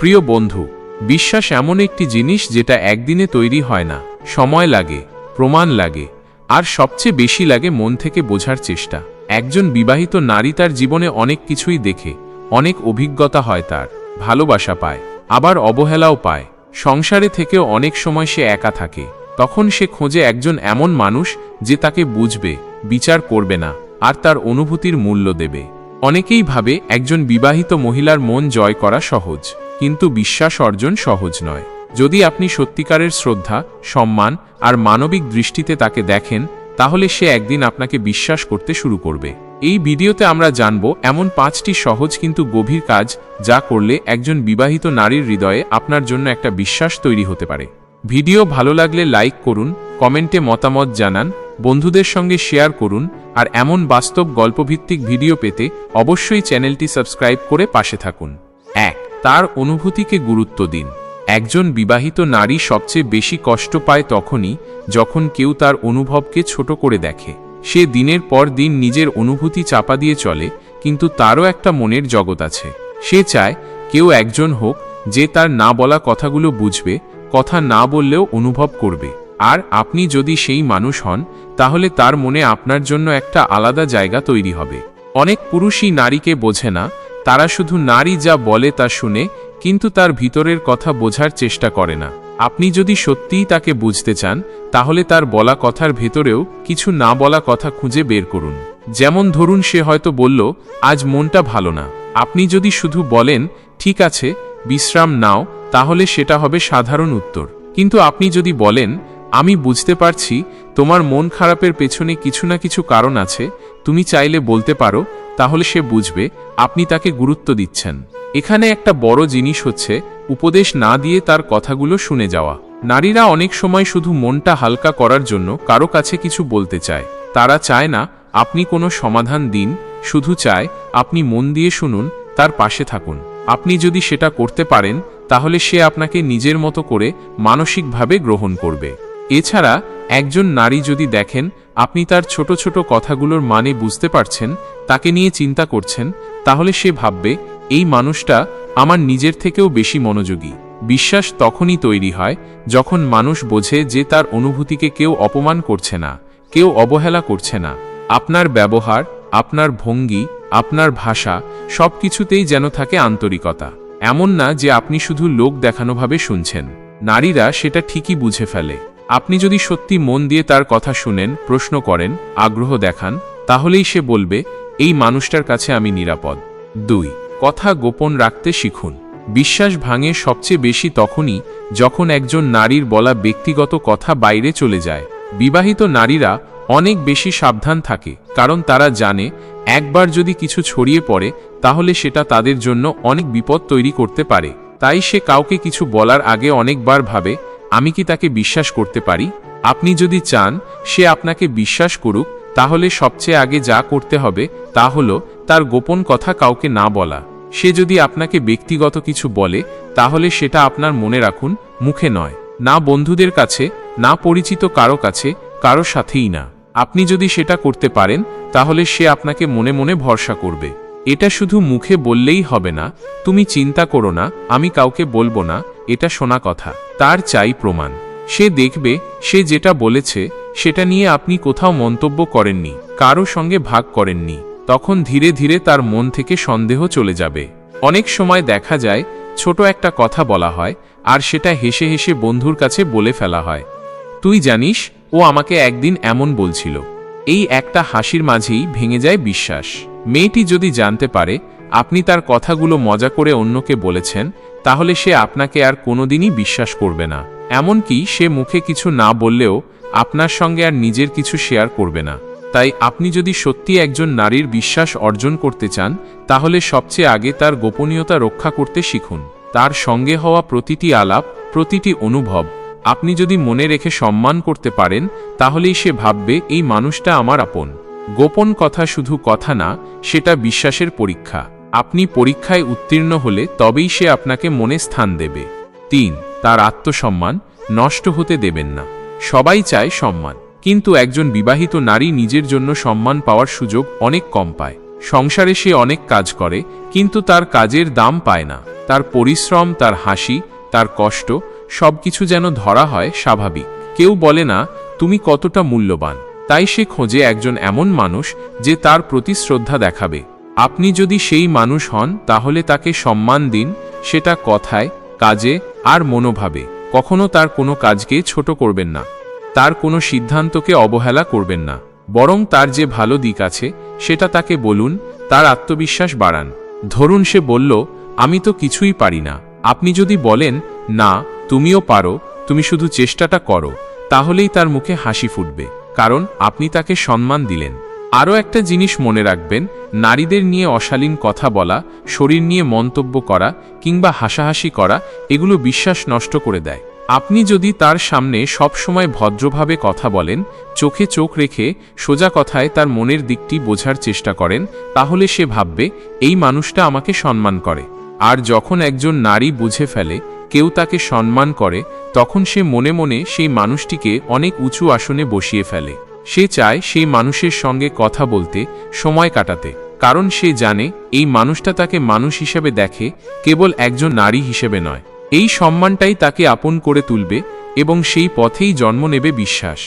প্রিয় বন্ধু, বিশ্বাস এমন একটি জিনিস যেটা একদিনে তৈরি হয় না। সময় লাগে, প্রমাণ লাগে, আর সবচেয়ে বেশি লাগে মন থেকে বোঝার চেষ্টা। একজন বিবাহিত নারী তার জীবনে অনেক কিছুই দেখে, অনেক অভিজ্ঞতা হয় তার, ভালোবাসা পায়, আবার অবহেলাও পায়। সংসারে থেকেও অনেক সময় সে একা থাকে, তখন সে খোঁজে একজন এমন মানুষ যে তাকে বুঝবে, বিচার করবে না, আর তার অনুভূতির মূল্য দেবে। অনেকেই ভাবে একজন বিবাহিত মহিলার মন জয় করা সহজ। কিন্তু বিশ্বাস অর্জন সহজ নয়। যদি আপনি সত্যিকারের শ্রদ্ধা, সম্মান আর মানবিক দৃষ্টিতে তাকে দেখেন, তাহলে সে একদিন আপনাকে বিশ্বাস করতে শুরু করবে। এই ভিডিওতে আমরা জানব এমন পাঁচটি সহজ কিন্তু গভীর কাজ যা করলে একজন বিবাহিত নারীর হৃদয়ে আপনার জন্য একটা বিশ্বাস তৈরি হতে পারে। ভিডিও ভালো লাগলে লাইক করুন, কমেন্টে মতামত জানান, বন্ধুদের সঙ্গে শেয়ার করুন আর এমন বাস্তব গল্পভিত্তিক ভিডিও পেতে অবশ্যই চ্যানেলটি সাবস্ক্রাইব করে পাশে থাকুন। তার অনুভূতিকে গুরুত্ব দিন। একজন বিবাহিত নারী সবচেয়ে বেশি কষ্ট পায় তখনই যখন কেউ তার অনুভবকে ছোট করে দেখে। সে দিনের পর দিন নিজের অনুভূতি চাপা দিয়ে চলে, কিন্তু তারও একটা মনের জগৎ আছে। সে চায় কেউ একজন হোক যে তার না বলা কথাগুলো বুঝবে, কথা না বললেও অনুভব করবে। আর আপনি যদি সেই মানুষ হন, তাহলে তার মনে আপনার জন্য একটা আলাদা জায়গা তৈরি হবে। অনেক পুরুষই নারীকে বোঝে না তারা শুধু নারী যা বলে তা শুনে, কিন্তু তার ভিতরের কথা বোঝার চেষ্টা করে না। আপনি যদি সত্যিই তাকে বুঝতে চান, তাহলে তার বলা কথার ভেতরেও কিছু না বলা কথা খুঁজে বের করুন। যেমন ধরুন সে হয়তো বলল, আজ মনটা ভালো না। আপনি যদি শুধু বলেন, ঠিক আছে, বিশ্রাম নাও, তাহলে সেটা হবে সাধারণ উত্তর। কিন্তু আপনি যদি বলেন, আমি বুঝতে পারছি, তোমার মন খারাপের পেছনে কিছু না কিছু কারণ আছে, তুমি চাইলে বলতে পারো তাহলে সে বুঝবে আপনি তাকে গুরুত্ব দিচ্ছেন। এখানে একটা বড় জিনিস হচ্ছে, উপদেশ না দিয়ে তার কথাগুলো শুনে যাওয়া। নারীরা অনেক সময় শুধু মনটা হালকা করার জন্য কারও কাছে কিছু বলতে চায়। তারা চায় না, আপনি কোনো সমাধান দিন, শুধু চায়, আপনি মন দিয়ে শুনুন, তার পাশে থাকুন। আপনি যদি সেটা করতে পারেন, তাহলে সে আপনাকে নিজের মতো করে মানসিকভাবে গ্রহণ করবে। এছাড়া একজন নারী যদি দেখেন, আপনি তার ছোট ছোট কথাগুলোর মানে বুঝতে পারছেন, তাকে নিয়ে চিন্তা করছেন, তাহলে সে ভাববে, এই মানুষটা আমার নিজের থেকেও বেশি মনোযোগী। বিশ্বাস তখনই তৈরি হয়, যখন মানুষ বোঝে যে তার অনুভূতিকে কেউ অপমান করছে না, কেউ অবহেলা করছে না। আপনার ব্যবহার, আপনার ভঙ্গি, আপনার ভাষা সব কিছুতেই যেন থাকে আন্তরিকতা। এমন না যে আপনি শুধু লোক দেখানোভাবে শুনছেন। নারীরা সেটা ঠিকই বুঝে ফেলে। আপনি যদি সত্যি মন দিয়ে তার কথা শুনেন, প্রশ্ন করেন, আগ্রহ দেখান, তাহলেই সে বলবে, এই মানুষটার কাছে আমি নিরাপদ। দুই, কথা গোপন রাখতে শিখুন। বিশ্বাস ভাঙে সবচেয়ে বেশি তখনই যখন একজন নারীর বলা ব্যক্তিগত কথা বাইরে চলে যায়। বিবাহিত নারীরা অনেক বেশি সাবধান থাকে, কারণ তারা জানে, একবার যদি কিছু ছড়িয়ে পড়ে, তাহলে সেটা তাদের জন্য অনেক বিপদ তৈরি করতে পারে। তাই সে কাউকে কিছু বলার আগে অনেকবার ভাবে আমি কি তাকে বিশ্বাস করতে পারি? আপনি যদি চান, সে আপনাকে বিশ্বাস করুক, তাহলে সবচেয়ে আগে যা করতে হবে, তা হলো তার গোপন কথা কাউকে না বলা। সে যদি আপনাকে ব্যক্তিগত কিছু বলে, তাহলে সেটা আপনার মনে রাখুন, মুখে নয়। না বন্ধুদের কাছে, না পরিচিত কারও কাছে, কারও সাথেই না। আপনি যদি সেটা করতে পারেন, তাহলে সে আপনাকে মনে মনে ভরসা করবে। এটা শুধু মুখে বললেই হবে না, তুমি চিন্তা করো না, আমি কাউকে বলব না এটা শোনা কথা, তার চাই প্রমাণ। সে দেখবে, সে যেটা বলেছে, সেটা নিয়ে আপনি কোথাও মন্তব্য করেননি, কারও সঙ্গে ভাগ করেননি, তখন ধীরে ধীরে তার মন থেকে সন্দেহ চলে যাবে। অনেক সময় দেখা যায়, ছোট একটা কথা বলা হয়, আর সেটা হেসে হেসে বন্ধুর কাছে বলে ফেলা হয়। তুই জানিস, ও আমাকে একদিন এমন বলছিল। এই একটা হাসির মাঝেই ভেঙে যায় বিশ্বাস। মেয়েটি যদি জানতে পারে, আপনি তার কথাগুলো মজা করে অন্যকে বলেছেন তাহলে সে আপনাকে আর কোনোদিনই বিশ্বাস করবে না। এমনকি সে মুখে কিছু না বললেও আপনার সঙ্গে আর নিজের কিছু শেয়ার করবে না। তাই আপনি যদি সত্যি একজন নারীর বিশ্বাস অর্জন করতে চান, তাহলে সবচেয়ে আগে তার গোপনীয়তা রক্ষা করতে শিখুন। তার সঙ্গে হওয়া প্রতিটি আলাপ, প্রতিটি অনুভব আপনি যদি মনে রেখে সম্মান করতে পারেন, তাহলেই সে ভাববে, এই মানুষটা আমার আপন। গোপন কথা শুধু কথা না, সেটা বিশ্বাসের পরীক্ষা। আপনি পরীক্ষায় উত্তীর্ণ হলে তবেই সে আপনাকে মনে স্থান দেবে। তিন, তার আত্মসম্মান নষ্ট হতে দেবেন না। সবাই চায় সম্মান, কিন্তু একজন বিবাহিত নারী নিজের জন্য সম্মান পাওয়ার সুযোগ অনেক কম পায়। সংসারে সে অনেক কাজ করে, কিন্তু তার কাজের দাম পায় না। তার পরিশ্রম, তার হাসি, তার কষ্ট সবকিছু যেন ধরা হয় স্বাভাবিক। কেউ বলে না, তুমি কতটা মূল্যবান। তাই সে খোঁজে একজন এমন মানুষ যে তার প্রতি শ্রদ্ধা দেখাবে। আপনি যদি সেই মানুষ হন, তাহলে তাকে সম্মান দিন, সেটা কথায়, কাজে, আর মনোভাবে। কখনো তার কোনো কাজকে ছোট করবেন না। তার কোনো সিদ্ধান্তকে অবহেলা করবেন না। বরং তার যে ভালো দিক আছে, সেটা তাকে বলুন, তার আত্মবিশ্বাস বাড়ান। ধরুন সে বলল, আমি তো কিছুই পারি না। আপনি যদি বলেন, না, তুমিও পারো, তুমি শুধু চেষ্টাটা করো, তাহলেই তার মুখে হাসি ফুটবে। কারণ আপনি তাকে সম্মান দিলেন। আরও একটা জিনিস মনে রাখবেন, নারীদের নিয়ে অশালীন কথা বলা, শরীর নিয়ে মন্তব্য করা কিংবা হাসাহাসি করা, এগুলো বিশ্বাস নষ্ট করে দেয়। আপনি যদি তার সামনে সবসময় ভদ্রভাবে কথা বলেন, চোখে চোখ রেখে সোজা কথায় তার মনের দিকটি বোঝার চেষ্টা করেন, তাহলে সে ভাববে, এই মানুষটা আমাকে সম্মান করে। আর যখন একজন নারী বুঝে ফেলে, কেউ তাকে সম্মান করে, তখন সে মনে মনে সেই মানুষটিকে অনেক উঁচু আসনে বসিয়ে ফেলে। সে চায় সেই মানুষের সঙ্গে কথা বলতে, সময় কাটাতে, কারণ সে জানে এই মানুষটা তাকে মানুষ হিসেবে দেখে, কেবল একজন নারী হিসেবে নয়। এই সম্মানটাই তাকে আপন করে তুলবে এবং সেই পথেই জন্ম নেবে বিশ্বাস।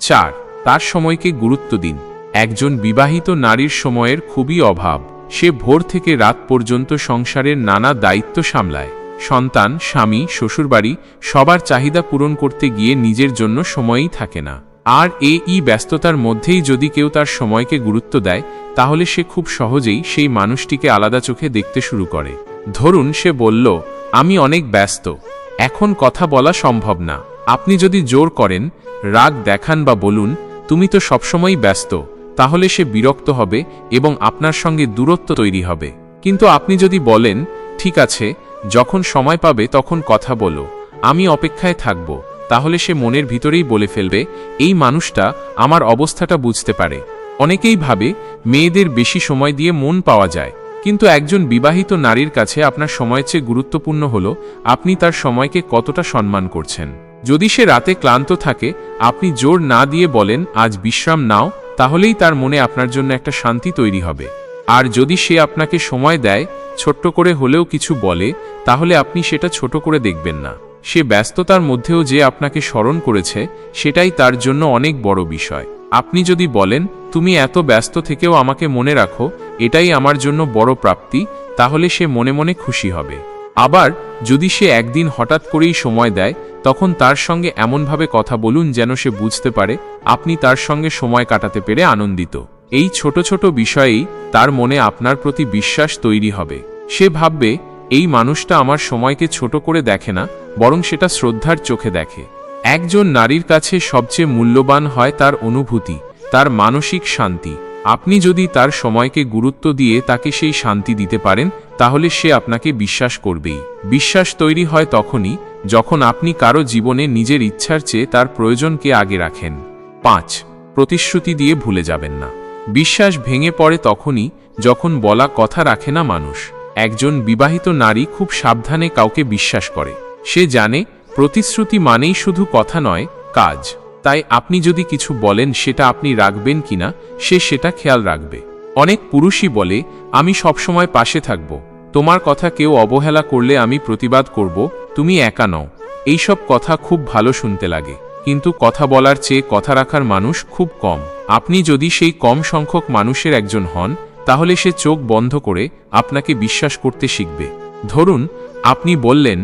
চার, তার সময়কে গুরুত্ব দিন। একজন বিবাহিত নারীর সময়ের খুবই অভাব। সে ভোর থেকে রাত পর্যন্ত সংসারের নানা দায়িত্ব সামলায়। সন্তান, স্বামী, শ্বশুরবাড়ি সবার চাহিদা পূরণ করতে গিয়ে নিজের জন্য সময়ই থাকে না। আর এ ই ব্যস্ততার মধ্যেই যদি কেউ তার সময়কে গুরুত্ব দেয়, তাহলে সে খুব সহজেই সেই মানুষটিকে আলাদা চোখে দেখতে শুরু করে। ধরুন সে বলল, আমি অনেক ব্যস্ত। এখন কথা বলা সম্ভব না। আপনি যদি জোর করেন, রাগ দেখান বা বলুন, তুমি তো সবসময়ই ব্যস্ত। তাহলে সে বিরক্ত হবে এবং আপনার সঙ্গে দূরত্ব তৈরি হবে। কিন্তু আপনি যদি বলেন, ঠিক আছে, যখন সময় পাবে তখন কথা বলো। আমি অপেক্ষায় থাকব। তাহলে সে মনের ভিতরেই বলে ফেলবে, এই মানুষটা আমার অবস্থাটা বুঝতে পারে। অনেকেই ভাবে, মেয়েদের বেশি সময় দিয়ে মন পাওয়া যায়। কিন্তু একজন বিবাহিত নারীর কাছে আপনার সময়ের চেয়ে গুরুত্বপূর্ণ হল, আপনি তার সময়কে কতটা সম্মান করছেন। যদি সে রাতে ক্লান্ত থাকে, আপনি জোর না দিয়ে বলেন, আজ বিশ্রাম নাও, তাহলেই তার মনে আপনার জন্য একটা শান্তি তৈরি হবে। আর যদি সে আপনাকে সময় দেয়, ছোট্ট করে হলেও কিছু বলে, তাহলে আপনি সেটা ছোট করে দেখবেন না। সে ব্যস্ততার মধ্যেও যে আপনাকে স্মরণ করেছে, সেটাই তার জন্য অনেক বড় বিষয়। আপনি যদি বলেন, তুমি এত ব্যস্ত থেকেও আমাকে মনে রাখো, এটাই আমার জন্য বড় প্রাপ্তি, তাহলে সে মনে মনে খুশি হবে। আবার, যদি সে একদিন হঠাৎ করেই সময় দেয়, তখন তার সঙ্গে এমনভাবে কথা বলুন যেন সে বুঝতে পারে, আপনি তার সঙ্গে সময় কাটাতে পেরে আনন্দিত। এই ছোট ছোট বিষয়েই তার মনে আপনার প্রতি বিশ্বাস তৈরি হবে। সে ভাববে এই মানুষটা আমার সময়কে ছোট করে দেখে না, বরং সেটা শ্রদ্ধার চোখে দেখে। একজন নারীর কাছে সবচেয়ে মূল্যবান হয় তার অনুভূতি, তার মানসিক শান্তি। আপনি যদি তার সময়কে গুরুত্ব দিয়ে তাকে সেই শান্তি দিতে পারেন, তাহলে সে আপনাকে বিশ্বাস করবেই। বিশ্বাস তৈরি হয় তখনই, যখন আপনি কারও জীবনে নিজের ইচ্ছার চেয়ে তার প্রয়োজনকে আগে রাখেন। পাঁচ, প্রতিশ্রুতি দিয়ে ভুলে যাবেন না। বিশ্বাস ভেঙে পড়ে তখনই, যখন বলা কথা রাখে না মানুষ। একজন বিবাহিত নারী খুব সাবধানে কাউকে বিশ্বাস করে। সে জানে, প্রতিশ্রুতি মানেই শুধু কথা নয়, কাজ। তাই আপনি যদি কিছু বলেন সেটা আপনি রাখবেন কিনা, সে সেটা খেয়াল রাখবে। অনেক পুরুষই বলে, আমি সবসময় পাশে থাকব। তোমার কথা কেউ অবহেলা করলে আমি প্রতিবাদ করব, তুমি একা নও। এইসব কথা খুব ভালো শুনতে লাগে। কিন্তু কথা বলার চেয়ে কথা রাখার মানুষ খুব কম। আপনি যদি সেই কম সংখ্যক মানুষের একজন হন তাহলে সে চোখ বন্ধ করে আপনাকে বিশ্বাস করতে শিখবে। ধরুন, আপনি বললেন,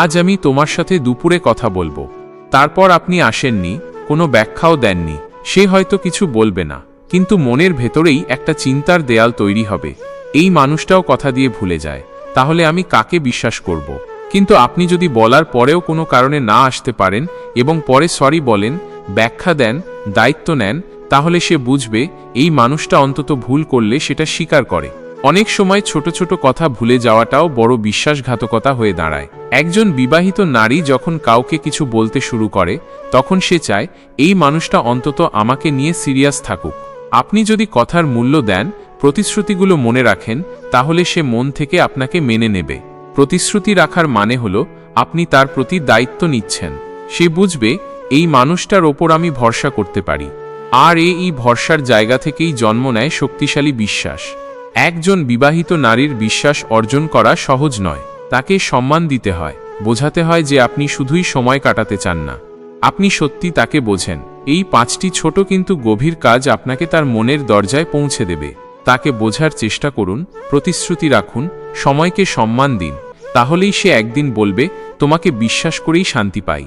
আজ আমি তোমার সাথে দুপুরে কথা বলব। তারপর আপনি আসেননি, কোনো ব্যাখ্যাও দেননি। সে হয়তো কিছু বলবে না, কিন্তু মনের ভেতরেই একটা চিন্তার দেয়াল তৈরি হবে। এই মানুষটাও কথা দিয়ে ভুলে যায়, তাহলে আমি কাকে বিশ্বাস করব? কিন্তু আপনি যদি বলার পরেও কোনো কারণে না আসতে পারেন এবং পরে সরি বলেন, ব্যাখ্যা দেন, দায়িত্ব নেন তাহলে সে বুঝবে, এই মানুষটা অন্তত ভুল করলে সেটা স্বীকার করে। অনেক সময় ছোট ছোট কথা ভুলে যাওয়াটাও বড় বিশ্বাসঘাতকতা হয়ে দাঁড়ায়। একজন বিবাহিত নারী যখন কাউকে কিছু বলতে শুরু করে, তখন সে চায়, এই মানুষটা অন্তত আমাকে নিয়ে সিরিয়াস থাকুক। আপনি যদি কথার মূল্য দেন, প্রতিশ্রুতিগুলো মনে রাখেন, তাহলে সে মন থেকে আপনাকে মেনে নেবে। প্রতিশ্রুতি রাখার মানে হল, আপনি তার প্রতি দায়িত্ব নিচ্ছেন। সে বুঝবে, এই মানুষটার ওপর আমি ভরসা করতে পারি। আর এই ভরসার জায়গা থেকেই জন্ম নেয় শক্তিশালী বিশ্বাস। একজন বিবাহিত নারীর বিশ্বাস অর্জন করা সহজ নয়, তাকে সম্মান দিতে হয়, বোঝাতে হয় যে আপনি শুধুই সময় কাটাতে চান না। আপনি সত্যি তাকে বোঝেন, এই পাঁচটি ছোট কিন্তু গভীর কাজ আপনাকে তার মনের দরজায় পৌঁছে দেবে। তাকে বোঝার চেষ্টা করুন, প্রতিশ্রুতি রাখুন, সময়কে সম্মান দিন, তাহলেই সে একদিন বলবে, তোমাকে বিশ্বাস করেই শান্তি পাই।